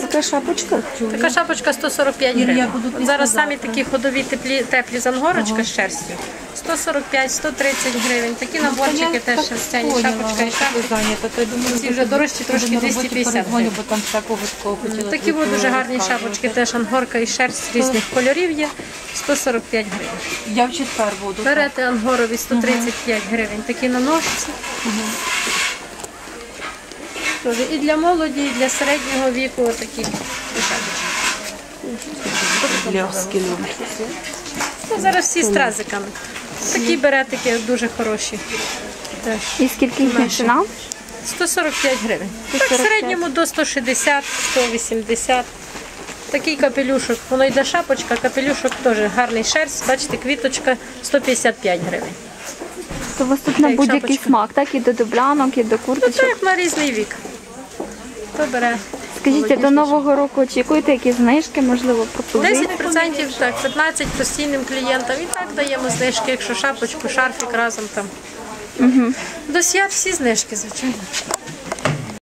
Така шапочка. Така шапочка 145 гривень. От зараз самі такі ходові теплі, теплі з ангорочка з шерстю. 145, 130 гривень. Такі наборчики теж шерстяні, шапочка і шапочка. Ці вже дорожчі трошки 250 передзвоню, бо там такого такого хотіла. Такі от дуже гарні шапочки, теж ангорка і шерсть різних кольорів є. 145 гривень. Я в четвер буду. Берете ангорові 135 гривень. Такі на ножці. Тоже І для молоді, і для середнього віку такі. Ляски Ну, зараз всі з тразиками. Такі беретики дуже хороші. Теж. І скільки їхня ціна? 145 гривень. Так, в середньому до 160, 180. Такий капелюшок. Воно йде шапочка, капелюшок теж гарний шерсть. Бачите, квіточка 155 гривень. То у вас тут на будь-який смак, так? І до дублянок, і до Ну, так на різний вік. Хто бере? Скажіть, до Нового року очікуєте якісь знижки, можливо, пропозиції? 10% так, 15 постійним клієнтам. І так даємо знижки, якщо шапочку, шарфік разом там. До свят всі знижки, звичайно.